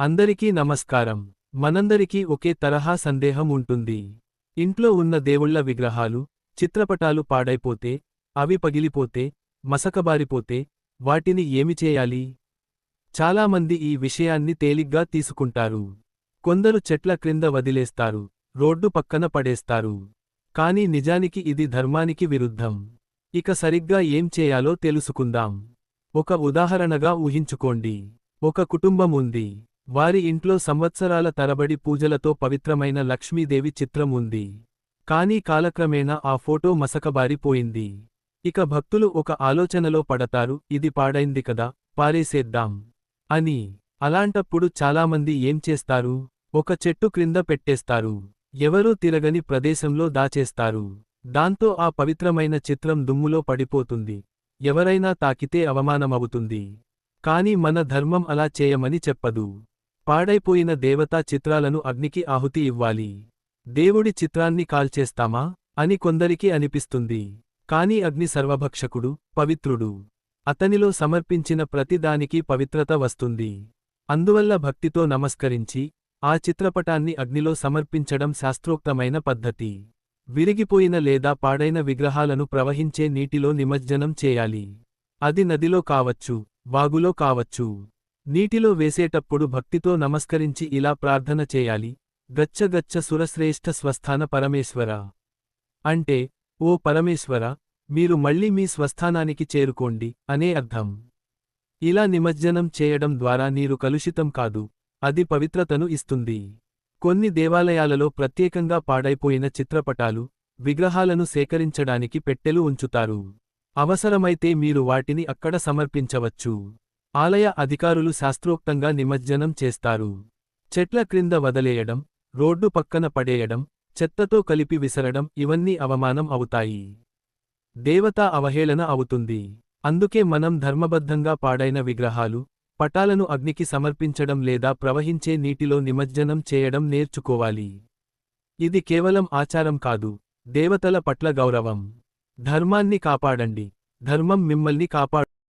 అందరికీ నమస్కారం. మనందరికీ ఒకే తరహా సందేహం ఉంటుంది. ఇంట్లో ఉన్న దేవుళ్ళ విగ్రహాలు చిత్రపటాలు పాడైపోతే అవి పగిలిపోతే మసకబారిపోతే వాటిని ఏమి చేయాలి? చాలామంది ఈ విషయాన్ని తేలిగ్గా తీసుకుంటారు. కొందరు చెట్ల క్రింద వదిలేస్తారు రోడ్డు పక్కన పడేస్తారు. కాని నిజానికి ఇది ధర్మానికి విరుద్ధం. ఇక సరిగ్గా ఏం చేయాలో తెలుసుకుందాం. ఒక ఉదాహరణగా ఊహించుకోండి. ఒక కుటుంబం ఉంది. వారి ఇంట్లో సంవత్సరాల తరబడి పూజలతో పవిత్రమైన లక్ష్మీదేవి చిత్రం ఉంది. కానీ కాలక్రమేణా ఆ ఫోటో మసకబారిపోయింది. ఇక భక్తులు ఒక ఆలోచనలో పడతారు ఇది పాడైంది కదా పారేసేద్దాం అని. అలాంటప్పుడు చాలామంది ఏం చేస్తారు? ఒక చెట్టు క్రింద పెట్టేస్తారు. ఎవరూ తిరగని ప్రదేశంలో దాచేస్తారు. దాంతో ఆ పవిత్రమైన చిత్రం దుమ్ములో పడిపోతుంది. ఎవరైనా తాకితే అవమానమవుతుంది. కాని మన ధర్మం అలా చేయమని చెప్పదు. పాడైపోయిన దేవతా చిత్రాలను అగ్నికి ఆహుతి ఇవ్వాలి. దేవుడి చిత్రాన్ని కాల్చేస్తామా? అని కొందరికి అనిపిస్తుంది. కాని అగ్ని సర్వభక్షకుడు పవిత్రుడు. అతనిలో సమర్పించిన ప్రతిదానికి పవిత్రత వస్తుంది. అందువల్ల భక్తితో నమస్కరించి ఆ చిత్రపటాన్ని అగ్నిలో సమర్పించడం శాస్త్రోక్తమైన పద్ధతి. విరిగిపోయిన లేదా పాడైన విగ్రహాలను ప్రవహించే నీటిలో నిమజ్జనం చేయాలి. అది నదిలో కావచ్చు వాగులో కావచ్చు. నీటిలో వేసేటప్పుడు భక్తితో నమస్కరించి ఇలా ప్రార్థన చేయాలి. గచ్చగచ్చ సురశ్రేష్ఠ స్వస్థాన పరమేశ్వర. అంటే ఓ పరమేశ్వర మీరు మళ్ళీ మీ స్వస్థానానికి చేరుకోండి అనే అర్థం. ఇలా నిమజ్జనం చేయడం ద్వారా నీరు కలుషితం కాదు అది పవిత్రతను ఇస్తుంది. కొన్ని దేవాలయాలలో ప్రత్యేకంగా పాడైపోయిన చిత్రపటాలు విగ్రహాలను సేకరించడానికి పెట్టెలు ఉంచుతారు. అవసరమైతే మీరు వాటిని అక్కడ సమర్పించవచ్చు. ఆలయ అధికారులు శాస్త్రోక్తంగా నిమజ్జనం చేస్తారు. చెట్ల క్రింద వదిలేయడం రోడ్డు పక్కన పడేయడం చెత్తతో కలిపి విసరడం ఇవన్నీ అవమానం అవుతాయి. దేవతా అవహేళన అవుతుంది. అందుకే మనం ధర్మబద్ధంగా పాడైన విగ్రహాలు పటాలను అగ్నికి సమర్పించడం లేదా ప్రవహించే నీటిలో నిమజ్జనం చేయడం నేర్చుకోవాలి. ఇది కేవలం ఆచారం కాదు దేవతల పట్ల గౌరవం. ధర్మాన్ని కాపాడండి ధర్మం మిమ్మల్ని కాపాడు